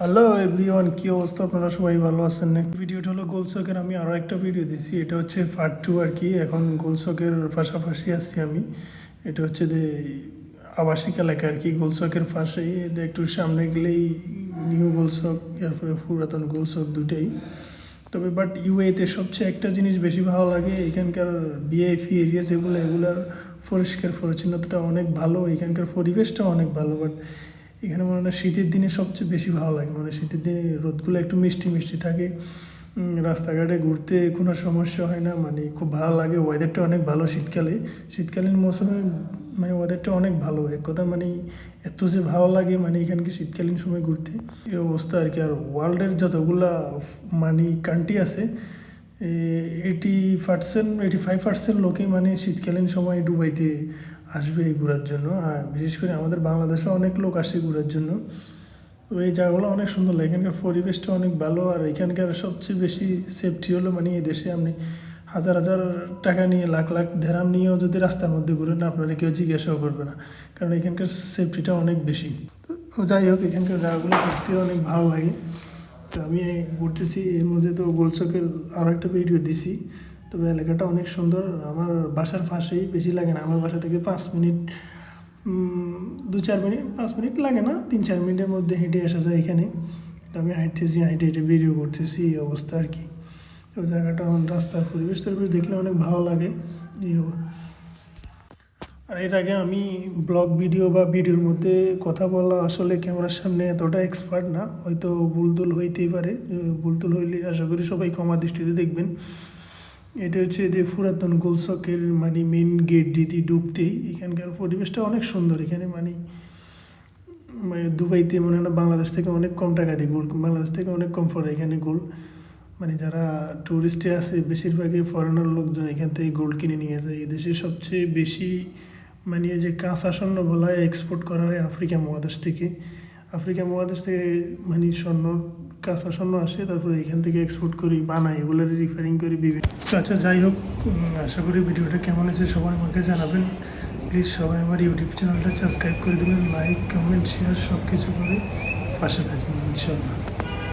Hello everyone কি অবস্থা? আপনারা সবাই ভালো আছেন না ভিডিওটা হলো গোলসকের আমি আরও একটা ভিডিও দিছি। এটা হচ্ছে পার্ট টু আর কি। এখন গোলসকের পাশাপাশি আসছি আমি। এটা হচ্ছে যে আবাসিক এলাকা আর কি। গোলসকের পাশেই একটু সামনে গেলেই নিউ গোলসক এরপরে পুরাতন গোলসক দুটাই তবে বাট ইউএতে সবচেয়ে একটা জিনিস বেশি ভালো লাগে, এখানকার বিআইপি এরিয়া যেগুলো, এগুলার পরিষ্কার পরিচ্ছন্নতাটা অনেক ভালো, এখানকার পরিবেশটা অনেক ভালো। বাট এখানে মনে হয় শীতের দিনে সবচেয়ে বেশি ভালো লাগে। মানে শীতের দিনে রোদগুলো একটু মিষ্টি মিষ্টি থাকে। রাস্তাঘাটে ঘুরতে কোনো সমস্যা হয় না। মানে খুব ভালো লাগে। ওয়েদারটা অনেক ভালো শীতকালে। শীতকালীন মৌসুমে মানে ওয়েদারটা অনেক ভালো। এক কথা মানে এত যে ভালো লাগে মানে এখানকে শীতকালীন সময় ঘুরতে। এই অবস্থা আর কি। আর ওয়ার্ল্ডের যতগুলা মানে কান্ট্রি আছে eighty percent eighty five percent লোকে মানে শীতকালীন সময় দুবাইতে আসবে এই ঘোরার জন্য। আর বিশেষ করে আমাদের বাংলাদেশে অনেক লোক আসে ঘোরার জন্য। তো এই জায়গাগুলো অনেক সুন্দর লাগে। এখানকার পরিবেশটা অনেক ভালো। আর এখানকার সবচেয়ে বেশি সেফটি হলো মানে এই দেশে আপনি হাজার হাজার টাকা নিয়ে, লাখ লাখ ধেরাম নিয়েও যদি রাস্তার মধ্যে ঘুরেন, আপনারা কেউ জিজ্ঞাসাও করবে না। কারণ এখানকার সেফটিটা অনেক বেশি। তো যাই হোক, এখানকার জায়গাগুলো ঘুরতে অনেক ভালো লাগে। তো আমি ঘুরতেছি। এর মধ্যে তো গোলচকের আরও একটা ভিডিও দিছি। তবে এলাকাটা অনেক সুন্দর। আমার বাসার পাশেই বেশি লাগে না। আমার বাসা থেকে পাঁচ মিনিট দু চার মিনিট, পাঁচ মিনিট লাগে না। তিন চার মিনিটের মধ্যে হেঁটে আসা যায় এখানে। আমি হাঁটতেছি, হাঁটে, হেঁটে ভিডিও করতেছি, এই অবস্থা আর কি। তো জায়গাটা রাস্তার পরিবেশ টরিবেশ দেখলে অনেক ভালো লাগে। এই আর এর আগে আমি ব্লগ ভিডিও বা ভিডিওর মধ্যে কথা বলা আসলে ক্যামেরার সামনে এতটা এক্সপার্ট না। হয়তো বুলতুল হইতেই পারে। বুলতুল হইলে আশা করি সবাই ক্ষমা দৃষ্টিতে দেখবেন। এটা হচ্ছে যে পুরাতন গোলচকের মানে মেন গেট দিদি ঢুকতেই এখানকার পরিবেশটা অনেক সুন্দর। এখানে মানে মানে দুবাইতে মনে হয় বাংলাদেশ থেকে অনেক কম টাকা দিয়ে গোল বাংলাদেশ থেকে অনেক কম পড়ে এখানে গোল মানে যারা টুরিস্টে আসে, বেশিরভাগই ফরেনার লোকজন এখান থেকে গোল্ড কিনে নিয়ে যায়। এদেশে সবচেয়ে বেশি মানে যে কাঁচা স্বর্ণ বলা হয় এক্সপোর্ট করা হয় আফ্রিকা মহাদেশ থেকে। আফ্রিকা মহাদেশ থেকে মানে স্বর্ণ, কাঁচা স্বর্ণ আসে, তারপরে এখান থেকে এক্সপোর্ট করি, বানাই এগুলোর রিফারিং করি বিভিন্ন। আচ্ছা যাই হোক আশা করি ভিডিওটা কেমন আছে সবাই আমাকে জানাবেন। প্লিজ সবাই আমার ইউটিউব চ্যানেলটা সাবস্ক্রাইব করে দেবেন লাইক কমেন্ট শেয়ার সব কিছু করে পাশে থাকেন ইনশাল্লাহ।